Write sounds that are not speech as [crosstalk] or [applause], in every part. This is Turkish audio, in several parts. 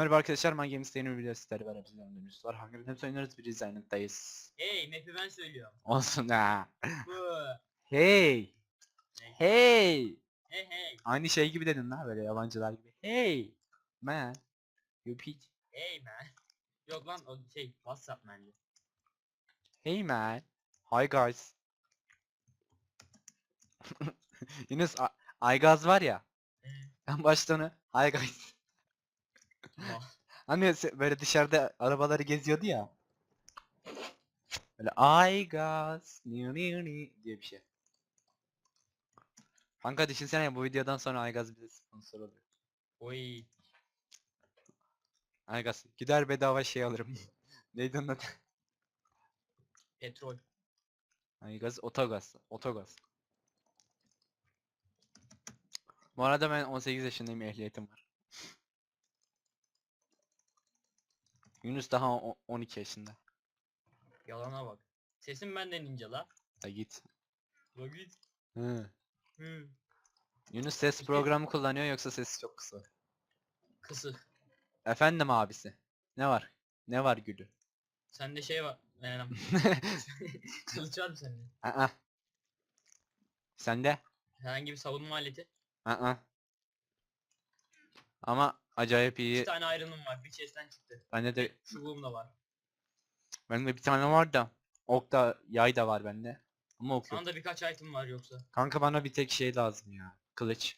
Merhaba arkadaşlar, My Games yeni bir video sizlerle beraber bizden dönüyoruz var. Hunger Games oynuyoruz, bir Design'dayız. Hey map'i ben söylüyorum. Olsun ha. Hey! Ne? Hey! Hey hey. Aynı şey gibi dedin la böyle yabancılar gibi. Hey! Man! You bitch. Hey man. Yok lan o şey WhatsApp bence. Hey man! Hi guys. [laughs] Yunus, Aygaz var ya. En başta onu, Hi guys. [laughs] Hani se- böyle dışarıda arabaları geziyordu ya. Böyle ay gaz ni ni ni diye bir şey. Kanka düşünsene bu videodan sonra Aygaz bize sponsor oluyor. Oy. Aygaz gider bedava şey alırım. [laughs] Neydi onun adı? Petrol. Aygaz otogaz. Otogaz. Bu arada ben 18 yaşındayım ehliyetim var. Yunus daha o- 12 yaşında. Yalana bak. Sesim benden ince la. Da git. La git. Hı. Hı. Yunus ses programı kullanıyor yoksa sesi çok kısa. Kısık. Efendim abisi. Ne var? Ne var gülü? Sende şey var. Yani, kılıç var mı sende? Aa. Sende? Herhangi bir savunma aleti. Aa. Ama acayip İki iyi. tane ayrılım var. Bir chest'ten çıktı. Bende de Çubuğum da var. bende bir tane var da. Ok da yay da var bende. Ama ok yok. Sana da birkaç item var yoksa. Kanka bana bir tek şey lazım ya. Kılıç.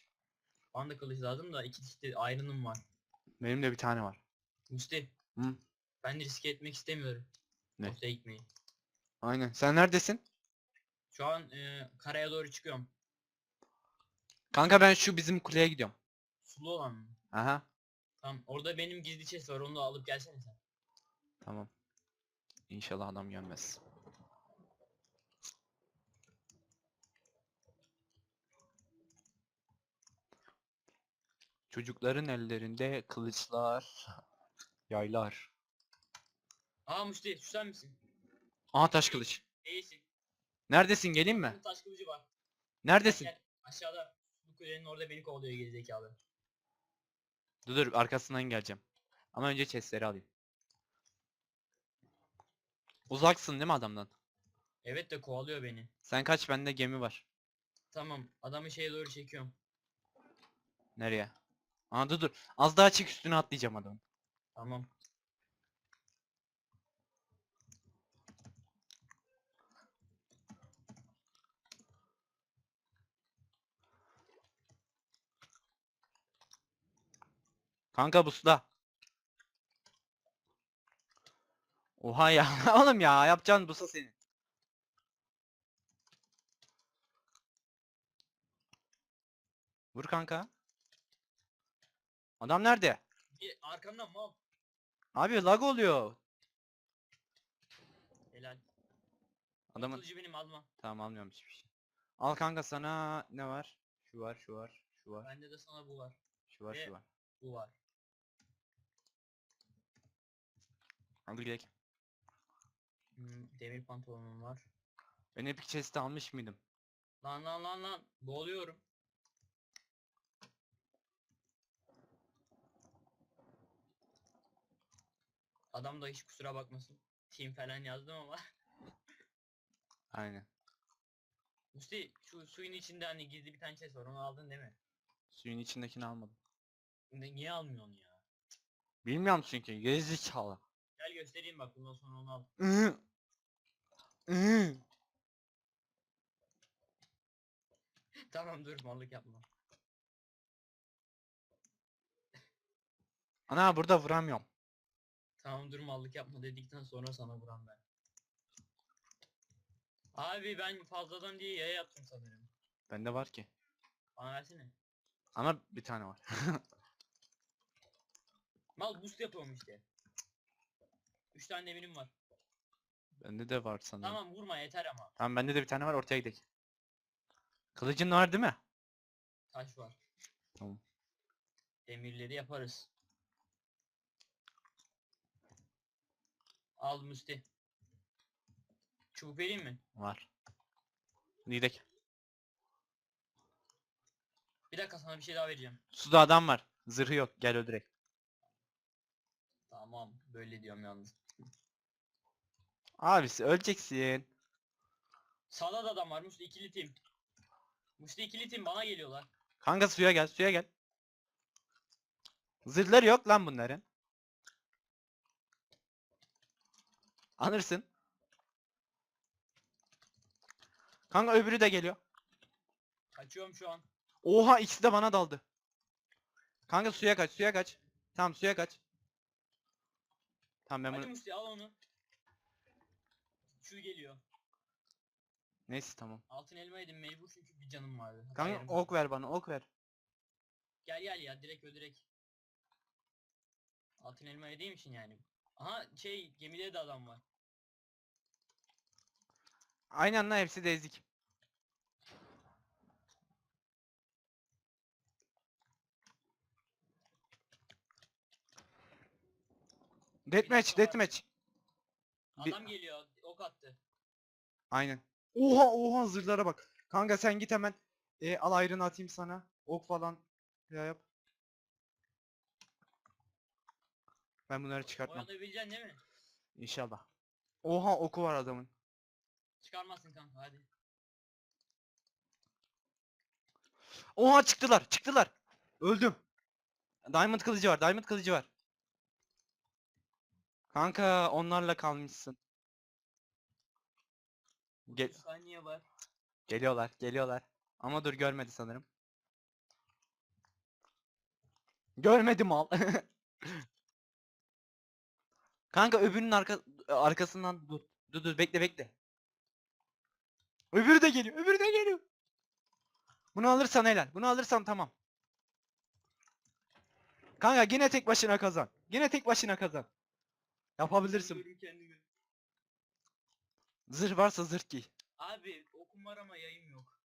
Bana da kılıç lazım da iki işte ayrılım var. Benim de bir tane var. Musti. Hı? Ben riske etmek istemiyorum. Ne? Ortaya gitmeyi. Aynen. Sen neredesin? Şu an e, karaya doğru çıkıyorum. Kanka ben şu bizim kuleye gidiyorum. Sulu olan mı? Aha. Tamam. Orada benim gizli chest var. Onu da alıp gelsene sen. Tamam. İnşallah adam gelmez. Çocukların ellerinde kılıçlar, yaylar. Aa Musti şu sen misin? Aha taş kılıç. İyisin. Neredesin geleyim mi? Bunun taş kılıcı var. Neredesin? Gel, Aşağıda. Bu kulenin orada beni kovalıyor gerizekalı. Dur dur arkasından geleceğim. Ama önce chestleri alayım. Uzaksın değil mi adamdan? Evet de kovalıyor beni. Sen kaç bende gemi var. Tamam. Adamı şeye doğru çekiyorum. Nereye? Aa dur dur. Az daha çık üstüne atlayacağım adam. Tamam. Kanka busla. Oha ya. [laughs] Oğlum ya yapacağın busa senin. Vur kanka. Adam nerede? Arkamdan mal. Abi lag oluyor. Helal. Adamın Kılıcı benim alma. tamam almıyorum hiçbir şey. Al kanka sana ne var? Şu var, şu var, şu var, Bende de sana bu var. şu var, Ve- şu var. Bu var. Hadi gidelim. Hmm, demir pantolonum var. Ben Epic Chest'i almış mıydım? Lan lan lan lan. Boğuluyorum. Adam da hiç kusura bakmasın. Team falan yazdım ama. [laughs] Aynen. Musti şu suyun içinde hani gizli bir tane chest var onu aldın değil mi? Suyun içindekini almadım. Ne, niye almıyorsun ya? Bilmiyorum çünkü gerizekalı. Gel göstereyim bak bundan sonra onu al. Tamam dur mallık yapma. Ana burada vuramıyorum. Tamam dur mallık yapma dedikten sonra sana vuran ben. Abi ben fazladan diye yaya yaptım sanırım. Bende var ki. Bana versene. Ama bir tane var. [laughs] Mal boost yapıyorum işte. 3 tane eminim var. Bende de var sanırım. Tamam. Tamam vurma yeter ama. bende de bir tane var ortaya gidelim. Kılıcın var değil mi? Taş var. Tamam. Demirleri yaparız. Al Musti. Çubuk vereyim mi? Var. Gidelim. Bir dakika sana bir şey daha vereceğim. Suda adam var. Zırhı yok. Gel öldürek. Tamam böyle diyorum yalnız. Abisi öleceksin. Sağda da adam var Musti ikili tim. Musti ikili tim bana geliyorlar. Kanka suya gel suya gel. Zırhları yok lan bunların. Alırsın. Kanka öbürü de geliyor. Kaçıyorum şu an. Oha ikisi de bana daldı. Kanka suya kaç suya kaç. Tamam suya kaç. Tamam ben Hadi bunu... Musti al onu. Şu geliyor. Neyse tamam. Altın elma yedim mecbur çünkü bir canım vardı. Kanka yarım ok ver bana ok ver. Gel gel ya direkt öldürek. Altın elma yediğim için yani. Aha şey gemide de adam var. Aynı anda hepsi de ezik. Deathmatch, deathmatch. Bir- Adam geliyor ok attı. Aynen. Oha oha zırhlara bak. Kanka sen git hemen e, al ayrını atayım sana. Ok falan ya yap. Ben bunları çıkartmam. Oyalayabileceksin değil mi? İnşallah. Oha oku var adamın. Çıkarmazsın kanka hadi. Oha çıktılar çıktılar. Öldüm. Diamond kılıcı var diamond kılıcı var. Kanka onlarla kalmışsın. Gel 30 saniye var. geliyorlar geliyorlar. Ama dur görmedi sanırım. Görmedim al. [laughs] Kanka öbürünün arka arkasından dur. Dur dur bekle bekle. Öbürü de geliyor. Öbürü de geliyor. Bunu alırsan helal. Bunu alırsan tamam. Kanka yine tek başına kazan. Yine tek başına kazan. Yapabilirsin. Zırh varsa zırh giy. Abi okum var ama yayım yok.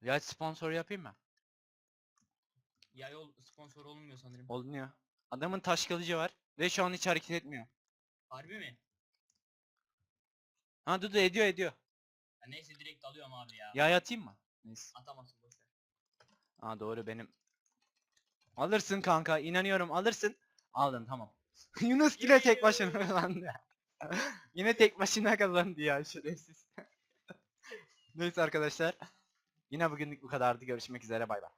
Ya sponsor yapayım mı? Yay ol sponsor olmuyor sanırım. Olunuyor. Adamın taş kılıcı var ve şu an hiç hareket etmiyor. Harbi mi? Ha dur dur ediyor ediyor. Ya neyse direkt alıyorum abi ya. Ya atayım mı? Neyse. Atamazsın boşver. Ha doğru benim. Alırsın kanka inanıyorum alırsın. Aldın tamam. [laughs] Yunus yine tek başına kazandı. [laughs] yine tek başına [laughs] kazandı ya şerefsiz. [laughs] Neyse arkadaşlar. Yine bugünlük bu kadardı. Görüşmek üzere bay bay.